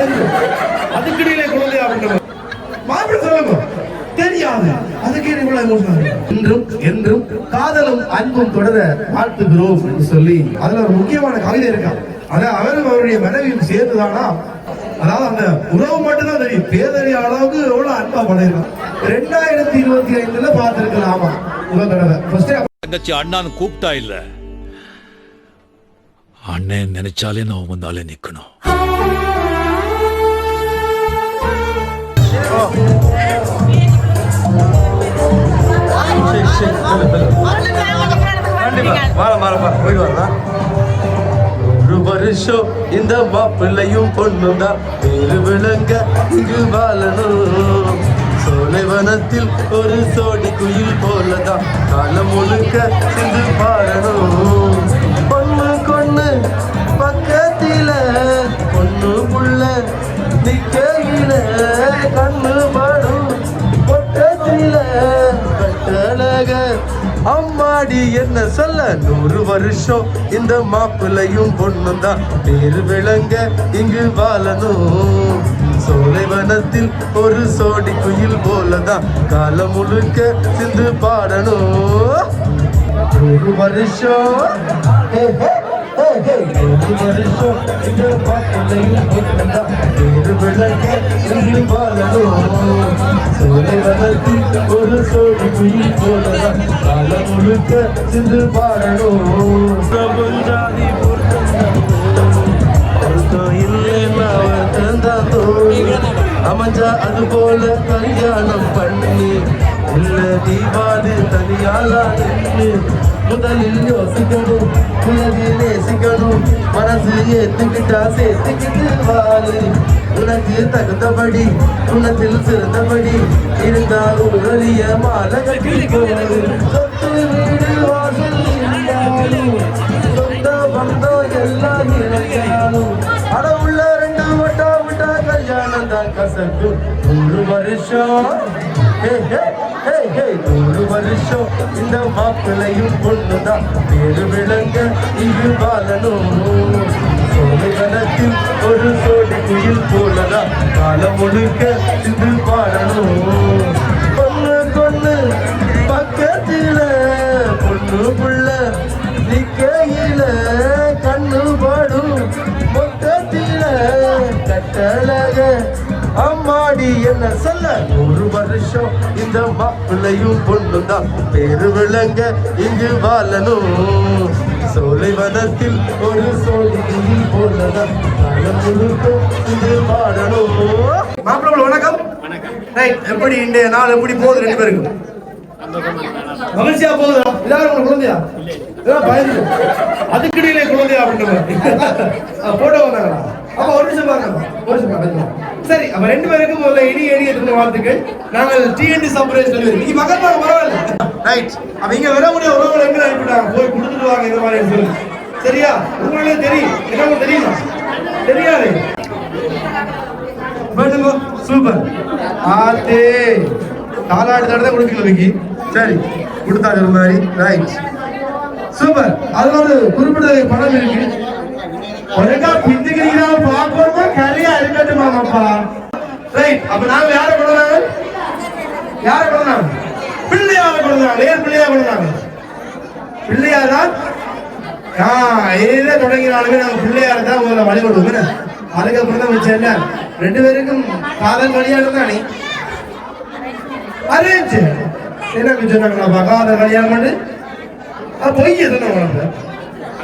பயந்து அதுக்கிடையிலே குழந்தை அப்படின்னு மாப்பிள்ள சொல்லுங்க. தெரியாது. அதுக்கு இவ்வளவு எமோஷனல் என்றும் என்றும் காதலும் அன்பும் தொடர வாழ்த்துகிறோம் என்று சொல்லி அதுல ஒரு முக்கியமான கவிதை இருக்கா? அத அவரும் அவருடைய மனைவியும் சேர்ந்துதானா? அதாவது அந்த உறவு மட்டும்தான் தெரியும். பேதறி அளவுக்கு எவ்வளவு அன்பா பண்ணிருக்கான் ரெண்டாயிரத்தி இருபத்தி ஐந்துல பார்த்திருக்கலாம்? ஆமா முதல் தடவை தங்கச்சி அண்ணான்னு கூப்பிட்டா இல்ல. அண்ணன் நினைச்சாலே நான் வந்தாலே நிக்கணும். வருஷம் இந்த மாப்பிள்ளையும் பொண்ணும் தான் வேறு விளங்க இங்கு வாழணும் சோலைவனத்தில் ஒரு சோடி குயில் போலதான். காலம் முழுக்க சிந்து பாட அம்மாடி என்ன சொல்ல? நூறு வருஷம் இந்த மாப்பிள்ளையும் பொண்ணும் தான் பேரு விளங்க இங்கு வாழணும். சோலைவனத்தில் ஒரு சோடி குயில் போலதான். காலம் முழுக்க சிந்து பாடணும். ஒரு வருஷம். வருஷம் இந்த மாப்பிள்ளையும் பொண்ணும் பேரு விளங்க இங்கு வாழணும் சோலைவனத்தில் ஒரு சோடி போலதான் முழுக்க சிந்து பாடணும் பொருத்தம் அவன் அமைஞ்சா அது போல கல்யாணம் பண்ணி உள்ள தீபாவளி தனியாலா நின்று முதலில் யோசிக்கணும் உலகில் நேசிக்கணும் மனசு ஏத்துக்கிட்டா சேர்த்துக்கிட்டு வாரு உனக்கு தகுந்தபடி உனத்தில் சிறந்தபடி இருந்தாலும் உடலிய மாலை கட்டி போடு. சொத்து வீடு வாசல் இல்லாலும் சொந்த பந்தம் எல்லாம் ரெண்டு வட்டா விட்டா கல்யாணம் தான் கசக்கும். ஒரு வருஷம். ஹே, ஹே, ஹே, வருஷம் இந்த மாப்பிள்ளையும் பொண்ணுதான். பேரு விளங்க இது பாலனும். சோழகணத்தில் ஒரு சோடி குயில் போலதான். காலம் முழுக்க இது பாடணும் அம்மாடி என்ன சொல்ல? நூறு வருஷம் இந்த மாப்பிள்ளையும் பொண்ணும் தான். பேரு விளங்க இங்கு வாழணும். சோலைவனத்தில் ஒரு சோழி போலதான். இங்கு பாடணும் மாப்பிள்ளை வணக்கம். ரைட் எப்படி இன்றைய நாள் எப்படி போகுது ரெண்டு பேருக்கும்? மகிழ்ச்சியா போகுதா? எல்லாரும் உங்களுக்கு குழந்தையா? பயந்து. அதுக்கிடையிலே குழந்தையா அப்படின்னு போட்டோ வந்தாங்களா? சரி அப்ப ரெண்டு பேருக்கும் முதல்ல இனி எடிய திரும்ப வாழ்த்துக்கள். நாங்கள் டிஎன்டி சம்பரேஜ் சொல்லி நீங்க மகன் பரவாயில்ல. ரைட் அப்ப இங்க வர முடிய உறவுகள் எங்க அனுப்பிட்டாங்க. போய் கொடுத்துட்டு வாங்க இந்த மாதிரி சொல்லி. சரியா? உங்களே தெரியும். என்ன உங்களுக்கு தெரியுமா? தெரியாது. பண்ணுங்க சூப்பர் ஆத்தே. காலாடு தடவை கொடுக்கல விக்கி சரி கொடுத்தாங்க ஒரு மாதிரி. ரைட் சூப்பர் அதுல ஒரு குறிப்பிட்ட படம் இருக்கு. ஒழுங்கா பிந்துக்கிறீங்களா கலியா கரையா இருக்கட்டுமாமாப்பா ரைட் அப்ப நாங்க யாரை கொண்டாங்க யாரை கொண்டாங்க பிள்ளையார கொண்டாங்க ஏன் பிள்ளையா கொண்டாங்க பிள்ளையாரா ஆ இதே தொடங்கினாலுமே நாங்க பிள்ளையார தான் உங்களை வழிபடுவோம் அதுக்கப்புறம் தான் வச்சேன் ரெண்டு பேருக்கும் காதல் கல்யாணம் தானே அரேஞ்ச் என்ன சொன்னாங்களா காதல் கல்யாணம் பண்ணு. அது பொய் சொன்னாங்க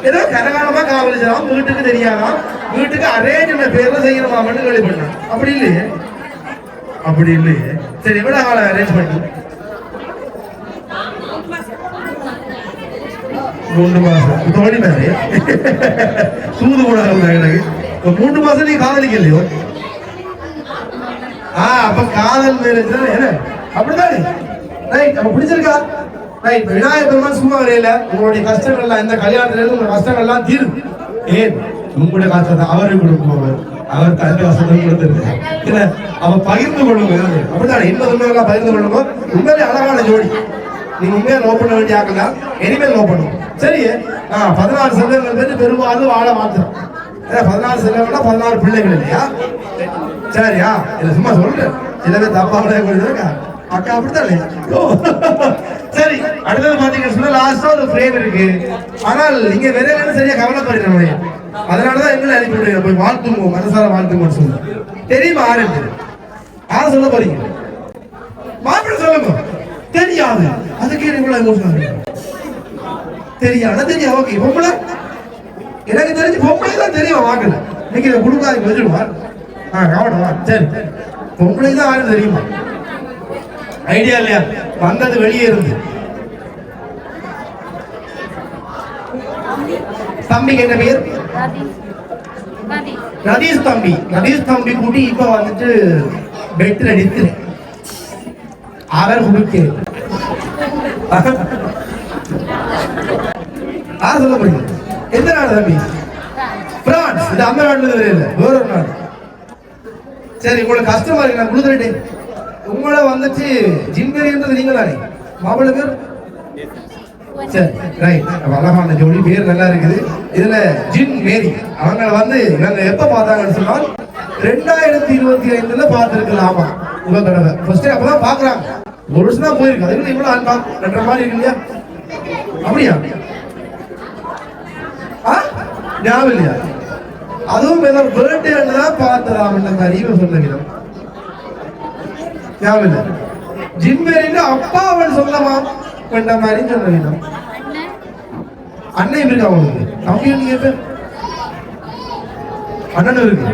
ஏதோ கரகாலமா காவலிச்சாலும் வீட்டுக்கு தெரியாதாம் வீட்டுக்கு அரேஞ்ச் பேர்ல செய்யணுமாமன்னு கேள்விப்பட்டேன் அப்படி இல்லையே? அப்படி இல்லையே. சரி எவ்வளவு காலம் அரேஞ்ச் பண்ணு? மூன்று மாசம். தோணி மாதிரி சூது கூட எனக்கு. மூன்று மாசம் நீ காதலிக்கலையோ? ஆ அப்ப காதல் மேரேஜ் என்ன? அப்படிதானே ரைட் அப்ப பிடிச்சிருக்கா? ரைட் விநாயகர் பெருமான் சும்மா வரையில. உங்களுடைய கஷ்டங்கள்லாம் இந்த கல்யாணத்துல இருந்து உங்க கஷ்டங்கள்லாம் தீரும். ஏன்? உங்களுடைய காலத்துல அவரை கொடுப்பவர் அவர் தந்த கஷ்டத்தை கொடுத்திருக்கார். இல்ல அவன் பகிர்ந்து கொள்ளுங்க. அப்படிதான் என்ன துன்பங்கள்லாம் பகிர்ந்து கொள்ளுமோ உண்மையிலே அழகான ஜோடி. நீங்க உண்மையா லோ பண்ண வேண்டிய ஆக்கலாம் இனிமேல் லோ பண்ணுவோம் சரி ஆ பதினாறு செல்வங்கள் பேர் பெரும்பாலும் வாழ மாத்திரம் பதினாறு செல்வங்கள்னா பதினாறு பிள்ளைகள் இல்லையா? சரியா இல்ல சும்மா சொல்றேன். இல்லவே தப்பா இருக்கா அக்கா அப்படித்தான் இல்லையா? ஓ. சரி அடுத்தது பாத்தீங்கன்னா சொன்னா லாஸ்டா ஒரு ஃப்ரேம் இருக்கு. ஆனால் நீங்க விரைவில் சரியா கவலைப்படுறீங்க அதனாலதான் எங்களை அனுப்பி விடுங்க போய் வாழ்த்துங்க மனசார வாழ்த்துங்க சொல்லுங்க தெரியுமா ஆறு யார் சொல்ல போறீங்க. மாப்பிள்ள சொல்லுங்க. தெரியாது. அதுக்கு இவ்வளவு எமோஷனல் தெரியாது. தெரியும் ஓகே பொம்பளை? எனக்கு தெரிஞ்சு பொம்பளை தான் தெரியும் வாங்கல நீங்க இதை கொடுக்காது வச்சிருவா ஆ கவனமா சரி. பொம்பளை தான் ஆறு தெரியுமா? ஐடியா இல்லையா? வந்தது வெளியே இருந்து. தம்பிக்கு என்ன பேர்? ரதீஷ். தம்பி. ரதீஷ் தம்பி கூட்டி இப்ப வந்துட்டு பெட்ல நிற்கிறேன் அவர் குடிக்கிறேன் யார் சொல்ல முடியும்? எந்த நாடு தம்பி? பிரான்ஸ் இது அந்த நாட்டுல இருந்து இல்ல வேற ஒரு நாடு. சரி உங்களுக்கு கஷ்டமா இருக்கு நான் கொடுத்துட்டேன் உங்களை வந்துட்டு ஜிம்பெரின்றது நீங்க தானே மாப்பிள்ளை பேர்? சரி ரைட் அழகான ஜோடி பேர் நல்லா இருக்குது. இதுல ஜின் மேரி. அவங்க வந்து நாங்க எப்ப பார்த்தாங்கன்னு சொன்னால் ரெண்டாயிரத்தி இருபத்தி ஐந்துல பார்த்துருக்கலாமா உங்க தடவை. ஃபர்ஸ்ட் அப்பதான் பாக்குறாங்க ஒரு வருஷம் தான் போயிருக்கு. அதுக்கு இவ்வளவு அன்பா ரெண்டரை மாதிரி இருக்கு இல்லையா? அப்படியா? ஞாபகம் இல்லையா? அதுவும் ஏதாவது பேர்டே தான் பார்த்தலாம் மாதிரி அறிவு சொன்ன விதம். ஞாபகம் இல்லை? ஜிம்மேரின்னு அப்பா அவன் சொல்லமா கண்ட மாதிரி சொன்ன விதம் அண்ணன் இருக்கா அவனுக்கு தம்பி நீங்க பேர் அண்ணன் இருக்கு.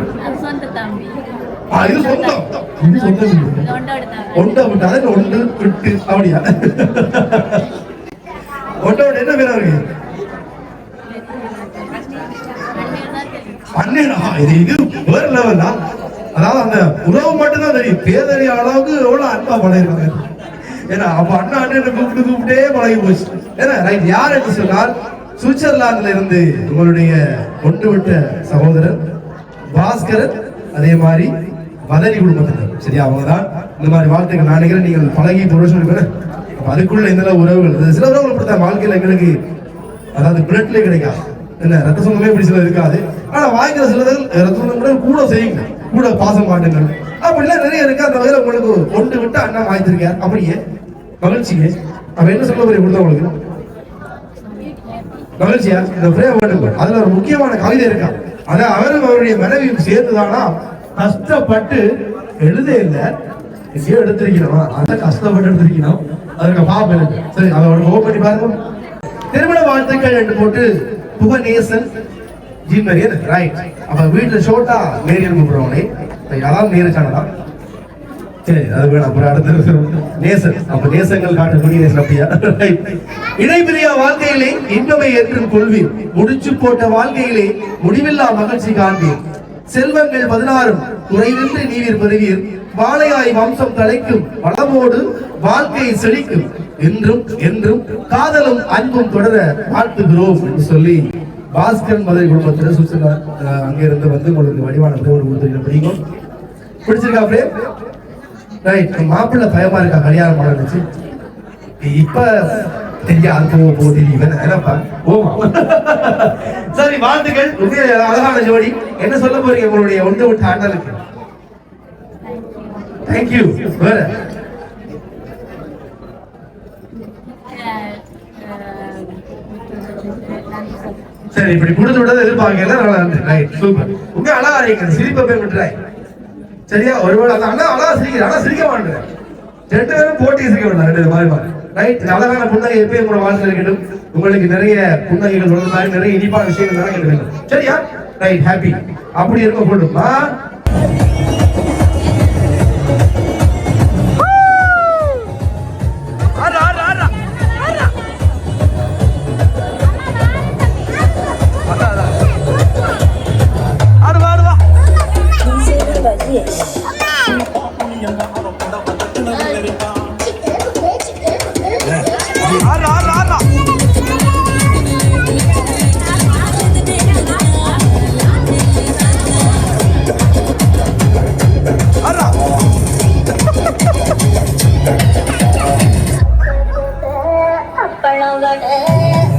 இது சொந்தம். இது சொந்தம். தொண்டோட தம்பி. ஒன்றை விட்டு அப்படியா? ஒன்றோட என்ன பேர் அவருக்கு? அண்ணனா? இது இது வேற லெவல் அதாவது அந்த உறவு மட்டும் தான் தெரியும். பேதறி அளவுக்கு எவ்வளவு அன்பா பழகிருக்காங்க ஏன்னா அப்ப அண்ணா அண்ணன் கூப்பிட்டு கூப்பிட்டே பழகி போச்சு. ஏன்னா ரைட் யார் என்று சொன்னால் சுவிட்சர்லாந்துல இருந்து உங்களுடைய ஒன்று விட்ட சகோதரர் பாஸ்கரன் அதே மாதிரி வதனி குடும்பத்தினர். சரியா அவங்க தான் இந்த மாதிரி வாழ்த்துக்கள் நான் நினைக்கிறேன் நீங்கள் பழகி புரோஷன் அப்ப அதுக்குள்ள இந்த உறவுகள். சில உறவுகள் இப்படித்தான் வாழ்க்கையில எங்களுக்கு அதாவது பிளட்ல கிடைக்காது. என்ன ரத்த சொந்தமே இப்படி சில இருக்காது. ஆனா வாங்கிற சிலர்கள் ரத்த சொந்தம் கூட கூட செய்யுங்க கூட பாசம் மாட்டுங்கள் அப்படிலாம் நிறைய இருக்கு. அந்த வகையில் உங்களுக்கு கொண்டு விட்டு அண்ணா வாய்த்திருக்கார். அப்படியே மகிழ்ச்சியே அவன் என்ன சொல்ல போறீங்க கொடுத்த உங்களுக்கு? மகிழ்ச்சியா இந்த பிரேம வேண்டுகோள் அதுல ஒரு முக்கியமான கவிதை இருக்கா? அத அவரும் அவருடைய மனைவியும் சேர்ந்துதானா கஷ்டப்பட்டு எழுத இல்ல. எங்கேயோ எடுத்திருக்கிறோம். அதை கஷ்டப்பட்டு எடுத்திருக்கணும் அதுக்கு பாப்பம் சரி அதோட ஓ பண்ணி பாருங்க. திருமண வாழ்த்துக்கள் என்று போட்டு புகநேசன் ஜி மரியன் ரைட் அப்ப வீட்டுல ஷோட்டா மேரியன் கூப்பிடுறவனே யாராவது நேருச்சானதா சரி அது வேணும். அப்புறம் அடுத்த நேசன் அப்ப நேசங்கள் காட்டக்கூடிய நேசன் அப்படியா? இடைபிரியா வாழ்க்கையிலே இன்பமை ஏற்றும் கொள்வீர். முடிச்சு போட்ட வாழ்க்கையிலே முடிவில்லா மகிழ்ச்சி காண்பீர். செல்வங்கள் பதினாறும் குறைவின்றி நீவீர் பெறுவீர். வாழையாய் வம்சம் தலைக்கும் வளமோடு வாழ்க்கை செழிக்கும். என்றும் என்றும் காதலும் அன்பும் தொடர வாழ்த்துகிறோம் என்று சொல்லி பாஸ்கரன் மதுரை குடும்பத்தில் சுற்றுலா அங்கிருந்து வந்து உங்களுக்கு வடிவான பிரேம் கொடுத்துருக்க பிடிக்கும் பிடிச்சிருக்கா பிரேம்? மாப்பிள்ளை பயமா இருக்கா? கல்யாணம் பண்ணச்சு இப்ப தெரியாது போக போகுது இவன் என்னப்பா ஓமா சரி வாழ்த்துக்கள். உங்க அழகான ஜோடி. என்ன சொல்ல போறீங்க உங்களுடைய ஒன்று விட்டு ஆண்டலுக்கு தேங்க்யூ வேற. சரி இப்படி கொடுத்து விட்டதை எதிர்பார்க்கல நல்லா ரைட் சூப்பர் உங்க அழகா இருக்கீங்க சிரிப்பை போய் விட்டுறாய். சரியா? ஒருவேளை அந்த அண்ணா அழகா சிரிக்கிற ஆனா சிரிக்க மாட்டேன் ரெண்டு பேரும் போட்டி சிரிக்க வேண்டாம் ரெண்டு மாறி மாறி ரைட் அழகான புன்னகை எப்பயும் உங்களோட வாழ்க்கை இருக்கட்டும். உங்களுக்கு நிறைய புன்னகைகள் தொடர்பாக நிறைய இனிப்பான விஷயங்கள் நிறைய வேண்டும் சரியா? ரைட் ஹாப்பி அப்படி இருக்க போட்டுமா நானே